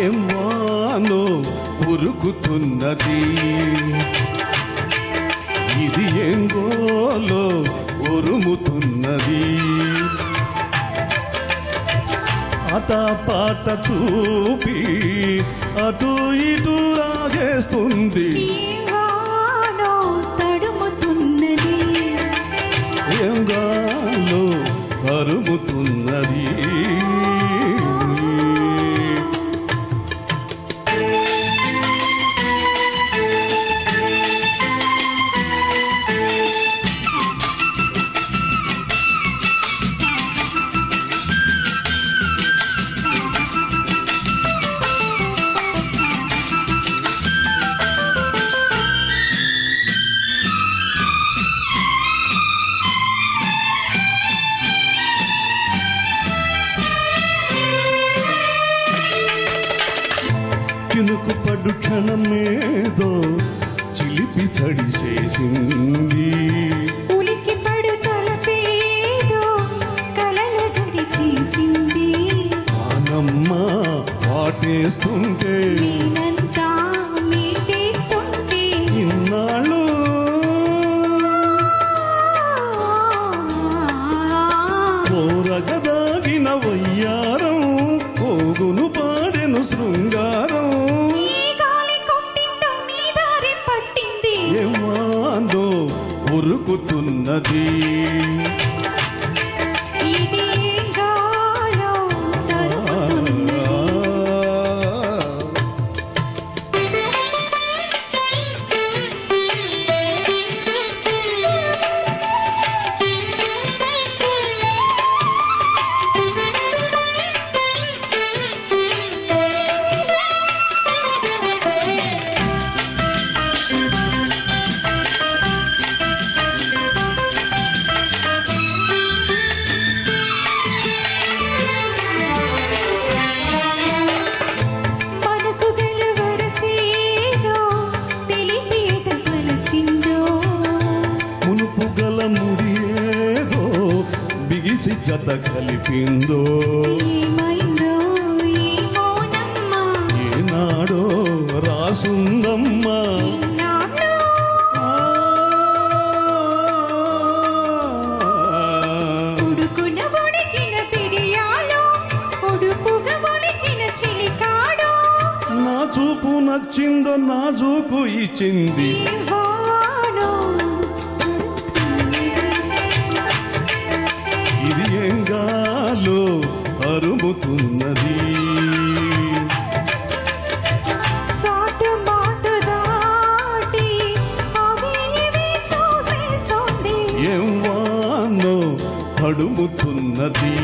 ఎమ్మానో ఉరుకుతున్నది? ఇది ఎంగోలో ఉరుముతున్నది అతపాట చూపి అటు ఇటు రాగేస్తుంది. చినుకు పడు క్షణమేదో చిలిపి సడిసేసింది ఉలికి పడు తలపేదో కలల గడి తీసింది. ఆనమ్మ వాటేస్తుంటే పాడెను శృంగారం. పట్టింది. ఏమాందో ఉరుకుతున్నది. జత కలిపిందో. ఏనాడో రాసుందమ్మా. నా చూపు నచ్చిందో నా చూపు ఇచ్చింది. చూసేస్తోంది ఏం పడుముతున్నది